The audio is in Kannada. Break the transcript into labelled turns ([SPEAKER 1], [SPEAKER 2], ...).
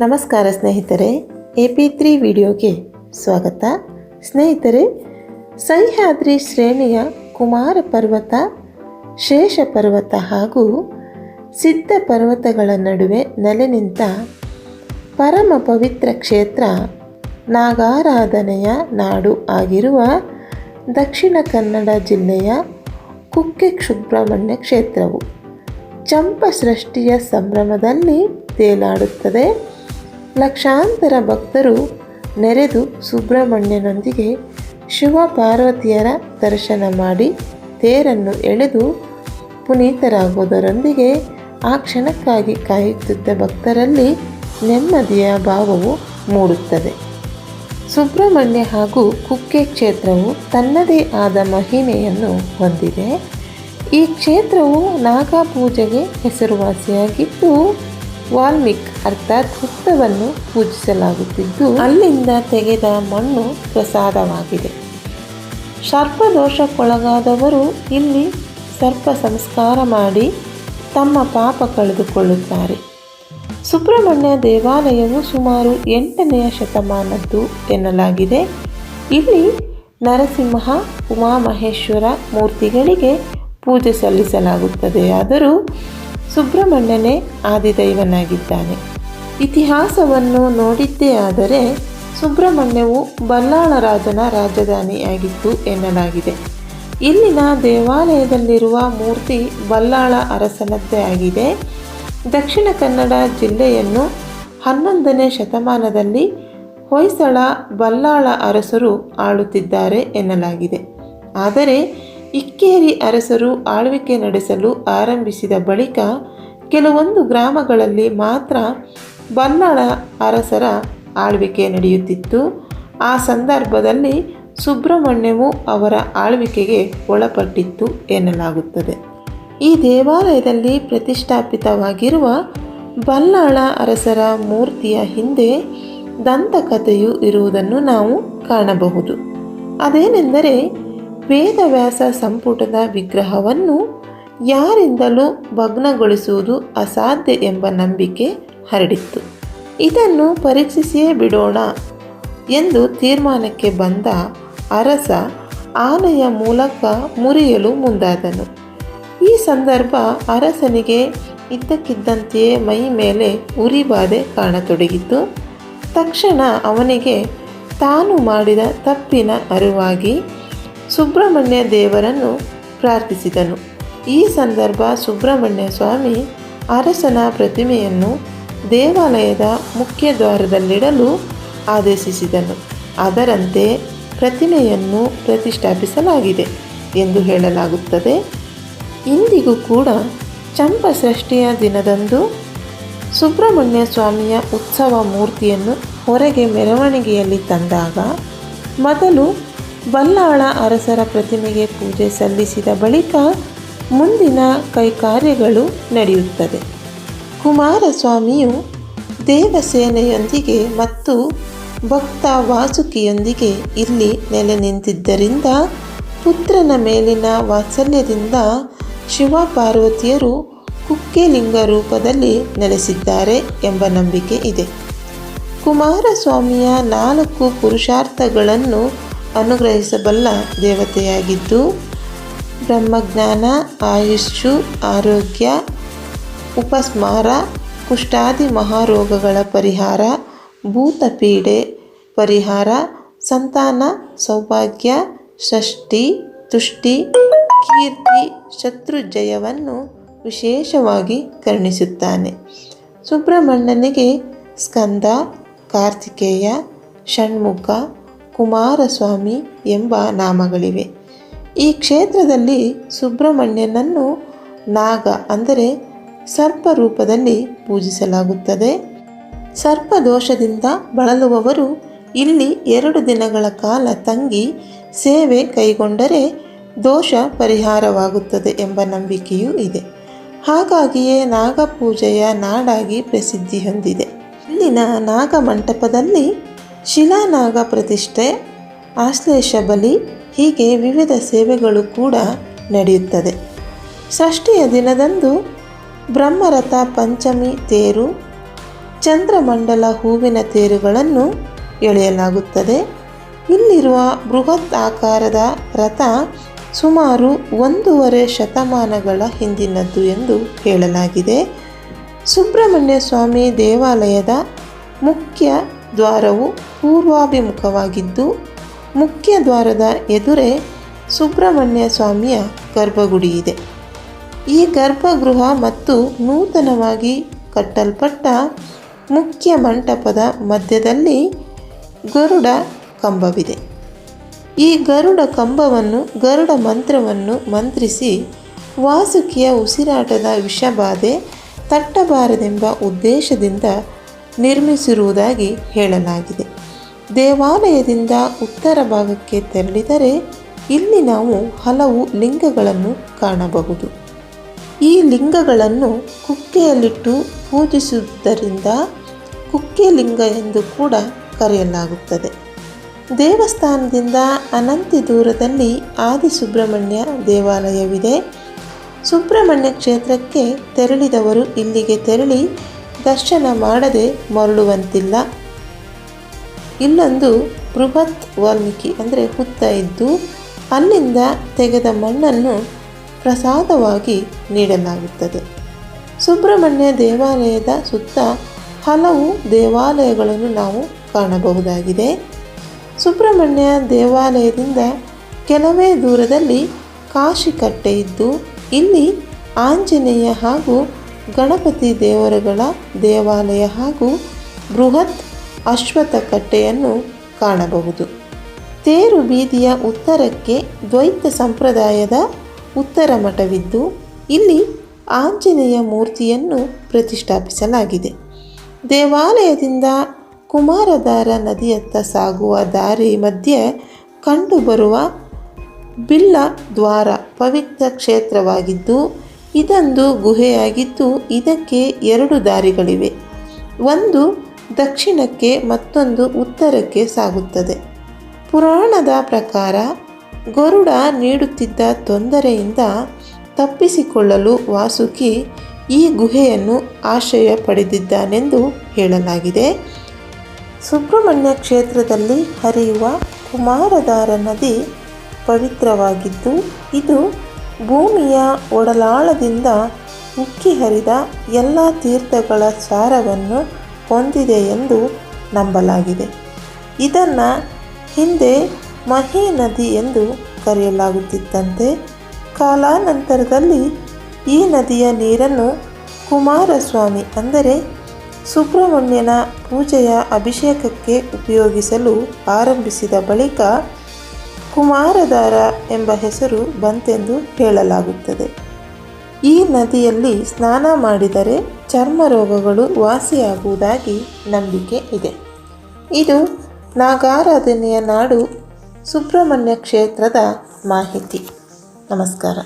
[SPEAKER 1] ನಮಸ್ಕಾರ ಸ್ನೇಹಿತರೆ, ಎ ಪಿ ತ್ರೀ ವಿಡಿಯೋಗೆ ಸ್ವಾಗತ. ಸ್ನೇಹಿತರೆ, ಸಹ್ಯಾದ್ರಿ ಶ್ರೇಣಿಯ ಕುಮಾರ ಪರ್ವತ, ಶೇಷ ಪರ್ವತ ಹಾಗೂ ಸಿದ್ಧ ಪರ್ವತಗಳ ನಡುವೆ ನೆಲೆ ನಿಂತ ಪರಮ ಪವಿತ್ರ ಕ್ಷೇತ್ರ ನಾಗಾರಾಧನೆಯ ನಾಡು ಆಗಿರುವ ದಕ್ಷಿಣ ಕನ್ನಡ ಜಿಲ್ಲೆಯ ಕುಕ್ಕೆ ಸುಬ್ರಹ್ಮಣ್ಯ ಕ್ಷೇತ್ರವು. ಚಂಪ ಸೃಷ್ಟಿಯ ಸಂಭ್ರಮದಲ್ಲಿ ತೇಲಾಡುತ್ತದೆ. ಲಕ್ಷಾಂತರ ಭಕ್ತರು ನೆರೆದು ಸುಬ್ರಹ್ಮಣ್ಯನೊಂದಿಗೆ ಶಿವ ಪಾರ್ವತಿಯರ ದರ್ಶನ ಮಾಡಿ ತೇರನ್ನು ಎಳೆದು ಪುನೀತರಾಗುವುದರೊಂದಿಗೆ ಆ ಕ್ಷಣಕ್ಕಾಗಿ ಕಾಯುತ್ತಿದ್ದ ಭಕ್ತರಲ್ಲಿ ನೆಮ್ಮದಿಯ ಭಾವವು ಮೂಡುತ್ತದೆ. ಸುಬ್ರಹ್ಮಣ್ಯ ಹಾಗೂ ಕುಕ್ಕೆ ಕ್ಷೇತ್ರವು ತನ್ನದೇ ಆದ ಮಹಿಮೆಯನ್ನು ಹೊಂದಿದೆ. ಈ ಕ್ಷೇತ್ರವು ನಾಗಪೂಜೆಗೆ ಹೆಸರುವಾಸಿಯಾಗಿದ್ದು ವಾಲ್ಮೀಕ್ ಅರ್ಥಾತ್ ಹುತ್ತವನ್ನು ಪೂಜಿಸಲಾಗುತ್ತಿದ್ದು, ಅಲ್ಲಿಂದ ತೆಗೆದ ಮಣ್ಣು ಪ್ರಸಾದವಾಗಿದೆ. ಸರ್ಪದೋಷಕ್ಕೊಳಗಾದವರು ಇಲ್ಲಿ ಸರ್ಪ ಸಂಸ್ಕಾರ ಮಾಡಿ ತಮ್ಮ ಪಾಪ ಕಳೆದುಕೊಳ್ಳುತ್ತಾರೆ. ಸುಬ್ರಹ್ಮಣ್ಯ ದೇವಾಲಯವು ಸುಮಾರು ಎಂಟನೆಯ ಶತಮಾನದ್ದು ಎನ್ನಲಾಗಿದೆ. ಇಲ್ಲಿ ನರಸಿಂಹ, ಉಮಾಮಹೇಶ್ವರ ಮೂರ್ತಿಗಳಿಗೆ ಪೂಜೆ ಸಲ್ಲಿಸಲಾಗುತ್ತದೆ ಆದರೂ ಸುಬ್ರಹ್ಮಣ್ಯನೇ ಆದಿದೈವನಾಗಿದ್ದಾನೆ. ಇತಿಹಾಸವನ್ನು ನೋಡಿದ್ದೇ ಆದರೆ ಸುಬ್ರಹ್ಮಣ್ಯವು ಬಲ್ಲಾಳ ರಾಜನ ರಾಜಧಾನಿಯಾಗಿತ್ತು ಎನ್ನಲಾಗಿದೆ. ಇಲ್ಲಿನ ದೇವಾಲಯದಲ್ಲಿರುವ ಮೂರ್ತಿ ಬಲ್ಲಾಳ ಅರಸನದ್ದೇ ಆಗಿದೆ. ದಕ್ಷಿಣ ಕನ್ನಡ ಜಿಲ್ಲೆಯನ್ನು ಹನ್ನೊಂದನೇ ಶತಮಾನದಲ್ಲಿ ಹೊಯ್ಸಳ ಬಲ್ಲಾಳ ಅರಸರು ಆಳುತ್ತಿದ್ದಾರೆ ಎನ್ನಲಾಗಿದೆ. ಆದರೆ ಇಕ್ಕೇರಿ ಅರಸರು ಆಳ್ವಿಕೆ ನಡೆಸಲು ಆರಂಭಿಸಿದ ಬಳಿಕ ಕೆಲವೊಂದು ಗ್ರಾಮಗಳಲ್ಲಿ ಮಾತ್ರ ಬಲ್ಲಾಳ ಅರಸರ ಆಳ್ವಿಕೆ ನಡೆಯುತ್ತಿತ್ತು. ಆ ಸಂದರ್ಭದಲ್ಲಿ ಸುಬ್ರಹ್ಮಣ್ಯವು ಅವರ ಆಳ್ವಿಕೆಗೆ ಒಳಪಟ್ಟಿತ್ತು ಎನ್ನಲಾಗುತ್ತದೆ. ಈ ದೇವಾಲಯದಲ್ಲಿ ಪ್ರತಿಷ್ಠಾಪಿತವಾಗಿರುವ ಬಲ್ಲಾಳ ಅರಸರ ಮೂರ್ತಿಯ ಹಿಂದೆ ದಂತಕಥೆಯು ಇರುವುದನ್ನು ನಾವು ಕಾಣಬಹುದು. ಅದೇನೆಂದರೆ ವೇದವ್ಯಾಸ ಸಂಪುಟದ ವಿಗ್ರಹವನ್ನು ಯಾರಿಂದಲೂ ಭಗ್ನಗೊಳಿಸುವುದು ಅಸಾಧ್ಯ ಎಂಬ ನಂಬಿಕೆ ಹರಡಿತ್ತು. ಇದನ್ನು ಪರೀಕ್ಷಿಸಿಯೇ ಬಿಡೋಣ ಎಂದು ತೀರ್ಮಾನಕ್ಕೆ ಬಂದ ಅರಸ ಆನೆಯ ಮೂಲಕ ಮುರಿಯಲು ಮುಂದಾದನು. ಈ ಸಂದರ್ಭ ಅರಸನಿಗೆ ಇದ್ದಕ್ಕಿದ್ದಂತೆಯೇ ಮೈ ಮೇಲೆ ಉರಿಬಾಧೆ ಕಾಣತೊಡಗಿತು. ತಕ್ಷಣ ಅವನಿಗೆ ತಾನು ಮಾಡಿದ ತಪ್ಪಿನ ಅರಿವಾಗಿ ಸುಬ್ರಹ್ಮಣ್ಯ ದೇವರನ್ನು ಪ್ರಾರ್ಥಿಸಿದನು. ಈ ಸಂದರ್ಭ ಸುಬ್ರಹ್ಮಣ್ಯ ಸ್ವಾಮಿ ಅರಸನ ಪ್ರತಿಮೆಯನ್ನು ದೇವಾಲಯದ ಮುಖ್ಯ ದ್ವಾರದಲ್ಲಿಡಲು ಆದೇಶಿಸಿದನು. ಅದರಂತೆ ಪ್ರತಿಮೆಯನ್ನು ಪ್ರತಿಷ್ಠಾಪಿಸಲಾಗಿದೆ ಎಂದು ಹೇಳಲಾಗುತ್ತದೆ. ಇಂದಿಗೂ ಕೂಡ ಚಂಪ ಷಷ್ಠಿಯ ದಿನದಂದು ಸುಬ್ರಹ್ಮಣ್ಯ ಸ್ವಾಮಿಯ ಉತ್ಸವ ಮೂರ್ತಿಯನ್ನು ಹೊರಗೆ ಮೆರವಣಿಗೆಯಲ್ಲಿ ತಂದಾಗ ಮೊದಲು ಬಲ್ಲಾಳ ಅರಸರ ಪ್ರತಿಮೆಗೆ ಪೂಜೆ ಸಲ್ಲಿಸಿದ ಬಳಿಕ ಮುಂದಿನ ಕೈಕಾರ್ಯಗಳು ನಡೆಯುತ್ತದೆ ಕುಮಾರಸ್ವಾಮಿಯು ದೇವಸೇನೆಯೊಂದಿಗೆ ಮತ್ತು ಭಕ್ತ ವಾಸುಕಿಯೊಂದಿಗೆ ಇಲ್ಲಿ ನೆಲೆ ನಿಂತಿದ್ದರಿಂದ ಪುತ್ರನ ಮೇಲಿನ ವಾತ್ಸಲ್ಯದಿಂದ ಶಿವ ಪಾರ್ವತಿಯರು ಕುಕ್ಕೆಲಿಂಗ ರೂಪದಲ್ಲಿ ನೆಲೆಸಿದ್ದಾರೆ ಎಂಬ ನಂಬಿಕೆ ಇದೆ. ಕುಮಾರಸ್ವಾಮಿಯ ನಾಲ್ಕು ಪುರುಷಾರ್ಥಗಳನ್ನು ಅನುಗ್ರಹಿಸಬಲ್ಲ ದೇವತೆಯಾಗಿದ್ದು, ಬ್ರಹ್ಮಜ್ಞಾನ ಆಯುಷ್ಯು ಆರೋಗ್ಯ, ಉಪಸ್ಮಾರ, ಕುಷ್ಠಾದಿ ಮಹಾರೋಗಗಳ ಪರಿಹಾರ, ಭೂತಪೀಡೆ ಪರಿಹಾರ, ಸಂತಾನ, ಸೌಭಾಗ್ಯ, ಷಷ್ಠಿ, ತುಷ್ಟಿ, ಕೀರ್ತಿ ಶತ್ರು ಜಯವನ್ನು ವಿಶೇಷವಾಗಿ ಕರುಣಿಸುತ್ತಾನೆ. ಸುಬ್ರಹ್ಮಣ್ಯನಿಗೆ ಸ್ಕಂದ, ಕಾರ್ತಿಕೇಯ, ಷಣ್ಮುಖ ಕುಮಾರಸ್ವಾಮಿ ಎಂಬ ನಾಮಗಳಿವೆ. ಈ ಕ್ಷೇತ್ರದಲ್ಲಿ ಸುಬ್ರಹ್ಮಣ್ಯನನ್ನು ನಾಗ ಅಂದರೆ ಸರ್ಪ ರೂಪದಲ್ಲಿ ಪೂಜಿಸಲಾಗುತ್ತದೆ. ಸರ್ಪ ದೋಷದಿಂದ ಬಳಲುವವರು ಇಲ್ಲಿ ಎರಡು ದಿನಗಳ ಕಾಲ ತಂಗಿ ಸೇವೆ ಕೈಗೊಂಡರೆ ದೋಷ ಪರಿಹಾರವಾಗುತ್ತದೆ ಎಂಬ ನಂಬಿಕೆಯೂ ಇದೆ. ಹಾಗಾಗಿಯೇ ನಾಗಪೂಜೆಯ ನಾಡಾಗಿ ಪ್ರಸಿದ್ಧಿ ಹೊಂದಿದೆ. ಇಲ್ಲಿನ ನಾಗಮಂಟಪದಲ್ಲಿ ಶಿಲಾನಾಗ ಪ್ರತಿಷ್ಠೆ, ಆಶ್ಲೇಷ ಬಲಿ, ಹೀಗೆ ವಿವಿಧ ಸೇವೆಗಳು ಕೂಡ ನಡೆಯುತ್ತದೆ. ಷಷ್ಠಿಯ ದಿನದಂದು ಬ್ರಹ್ಮರಥ ಪಂಚಮಿ ತೇರು, ಚಂದ್ರಮಂಡಲ ಹೂವಿನ ತೇರುಗಳನ್ನು ಎಳೆಯಲಾಗುತ್ತದೆ. ಇಲ್ಲಿರುವ ಬೃಹತ್ ಆಕಾರದ ರಥ ಸುಮಾರು ಒಂದೂವರೆ ಶತಮಾನಗಳ ಹಿಂದಿನದ್ದು ಎಂದು ಹೇಳಲಾಗಿದೆ. ಸುಬ್ರಹ್ಮಣ್ಯ ಸ್ವಾಮಿ ದೇವಾಲಯದ ಮುಖ್ಯ ದ್ವಾರವು ಪೂರ್ವಾಭಿಮುಖವಾಗಿದ್ದು, ಮುಖ್ಯ ದ್ವಾರದ ಎದುರೇ ಸುಬ್ರಹ್ಮಣ್ಯ ಸ್ವಾಮಿಯ ಗರ್ಭಗುಡಿ ಇದೆ ಈ ಗರ್ಭಗೃಹ ಮತ್ತು ನೂತನವಾಗಿ ಕಟ್ಟಲ್ಪಟ್ಟ ಮುಖ್ಯ ಮಂಟಪದ ಮಧ್ಯದಲ್ಲಿ ಗರುಡ ಕಂಬವಿದೆ. ಈ ಗರುಡ ಕಂಬವನ್ನು, ಗರುಡ ಮಂತ್ರವನ್ನು ಮಂತ್ರಿಸಿ ವಾಸುಕಿಯ ಉಸಿರಾಟದ ವಿಷಬಾಧೆ ತಟ್ಟಬಾರದೆಂಬ ಉದ್ದೇಶದಿಂದ ನಿರ್ಮಿಸಿರುವುದಾಗಿ ಹೇಳಲಾಗಿದೆ. ದೇವಾಲಯದಿಂದ ಉತ್ತರ ಭಾಗಕ್ಕೆ ತೆರಳಿದರೆ ಇಲ್ಲಿ ನಾವು ಹಲವು ಲಿಂಗಗಳನ್ನು ಕಾಣಬಹುದು. ಈ ಲಿಂಗಗಳನ್ನು ಕುಕ್ಕೆಯಲ್ಲಿಟ್ಟು ಪೂಜಿಸುವುದರಿಂದ ಕುಕ್ಕೆ ಲಿಂಗ ಎಂದು ಕೂಡ ಕರೆಯಲಾಗುತ್ತದೆ. ದೇವಸ್ಥಾನದಿಂದ ಅನಂತಿ ದೂರದಲ್ಲಿ ಆದಿಸುಬ್ರಹ್ಮಣ್ಯ ದೇವಾಲಯವಿದೆ. ಸುಬ್ರಹ್ಮಣ್ಯ ಕ್ಷೇತ್ರಕ್ಕೆ ತೆರಳಿದವರು ಇಲ್ಲಿಗೆ ತೆರಳಿ ದರ್ಶನ ಮಾಡದೆ ಮರಳುವಂತಿಲ್ಲ. ಇಲ್ಲೊಂದು ಬೃಹತ್ ವಾಲ್ಮೀಕಿ ಅಂದರೆ ಹುತ್ತ ಇದ್ದು ಅಲ್ಲಿಂದ ತೆಗೆದ ಮಣ್ಣನ್ನು ಪ್ರಸಾದವಾಗಿ ನೀಡಲಾಗುತ್ತದೆ. ಸುಬ್ರಹ್ಮಣ್ಯ ದೇವಾಲಯದ ಸುತ್ತ ಹಲವು ದೇವಾಲಯಗಳನ್ನು ನಾವು ಕಾಣಬಹುದಾಗಿದೆ. ಸುಬ್ರಹ್ಮಣ್ಯ ದೇವಾಲಯದಿಂದ ಕೆಲವೇ ದೂರದಲ್ಲಿ ಕಾಶಿಕಟ್ಟೆ ಇದ್ದು, ಇಲ್ಲಿ ಆಂಜನೇಯ ಹಾಗೂ ಗಣಪತಿ ದೇವರುಗಳ ದೇವಾಲಯ ಹಾಗೂ ಬೃಹತ್ ಅಶ್ವಥ ಕಟ್ಟೆಯನ್ನು ಕಾಣಬಹುದು. ತೇರು ಬೀದಿಯ ಉತ್ತರಕ್ಕೆ ದ್ವೈತ ಸಂಪ್ರದಾಯದ ಉತ್ತರ ಮಠವಿದ್ದು, ಇಲ್ಲಿ ಆಂಜನೇಯ ಮೂರ್ತಿಯನ್ನು ಪ್ರತಿಷ್ಠಾಪಿಸಲಾಗಿದೆ. ದೇವಾಲಯದಿಂದ ಕುಮಾರಧಾರ ನದಿಯತ್ತ ಸಾಗುವ ದಾರಿ ಮಧ್ಯೆ ಕಂಡುಬರುವ ಬಿಲ್ಲ ದ್ವಾರ ಪವಿತ್ರ ಕ್ಷೇತ್ರವಾಗಿದ್ದು ಇದೊಂದು ಗುಹೆಯಾಗಿದ್ದು ಇದಕ್ಕೆ ಎರಡು ದಾರಿಗಳಿವೆ. ಒಂದು ದಕ್ಷಿಣಕ್ಕೆ ಮತ್ತೊಂದು ಉತ್ತರಕ್ಕೆ ಸಾಗುತ್ತದೆ. ಪುರಾಣದ ಪ್ರಕಾರ ಗರುಡ ನೀಡುತ್ತಿದ್ದ ತೊಂದರೆಯಿಂದ ತಪ್ಪಿಸಿಕೊಳ್ಳಲು ವಾಸುಕಿ ಈ ಗುಹೆಯನ್ನು ಆಶ್ರಯ ಪಡೆದಿದ್ದಾನೆಂದು ಹೇಳಲಾಗಿದೆ. ಸುಬ್ರಹ್ಮಣ್ಯ ಕ್ಷೇತ್ರದಲ್ಲಿ ಹರಿಯುವ ಕುಮಾರಧಾರ ನದಿ ಪವಿತ್ರವಾಗಿದ್ದು, ಇದು ಭೂಮಿಯ ಒಡಲಾಳದಿಂದ ಉಕ್ಕಿ ಹರಿದ ಎಲ್ಲ ತೀರ್ಥಗಳ ಸಾರವನ್ನು ಹೊಂದಿದೆ ಎಂದು ನಂಬಲಾಗಿದೆ. ಇದನ್ನು ಹಿಂದೆ ಮಹಿ ನದಿ ಎಂದು ಕರೆಯಲಾಗುತ್ತಿದ್ದಂತೆ, ಕಾಲಾನಂತರದಲ್ಲಿ ಈ ನದಿಯ ನೀರನ್ನು ಕುಮಾರಸ್ವಾಮಿ ಅಂದರೆ ಸುಬ್ರಹ್ಮಣ್ಯನ ಪೂಜೆಯ ಅಭಿಷೇಕಕ್ಕೆ ಉಪಯೋಗಿಸಲು ಆರಂಭಿಸಿದ ಬಳಿಕ ಕುಮಾರಧಾರ ಎಂಬ ಹೆಸರು ಬಂತೆಂದು ಹೇಳಲಾಗುತ್ತದೆ. ಈ ನದಿಯಲ್ಲಿ ಸ್ನಾನ ಮಾಡಿದರೆ ಚರ್ಮ ರೋಗಗಳು ವಾಸಿಯಾಗುವುದಾಗಿ ನಂಬಿಕೆ ಇದೆ. ಇದು ನಾಗಾರಾಧನೆಯ ನಾಡು ಸುಬ್ರಹ್ಮಣ್ಯ ಕ್ಷೇತ್ರದ ಮಾಹಿತಿ. ನಮಸ್ಕಾರ.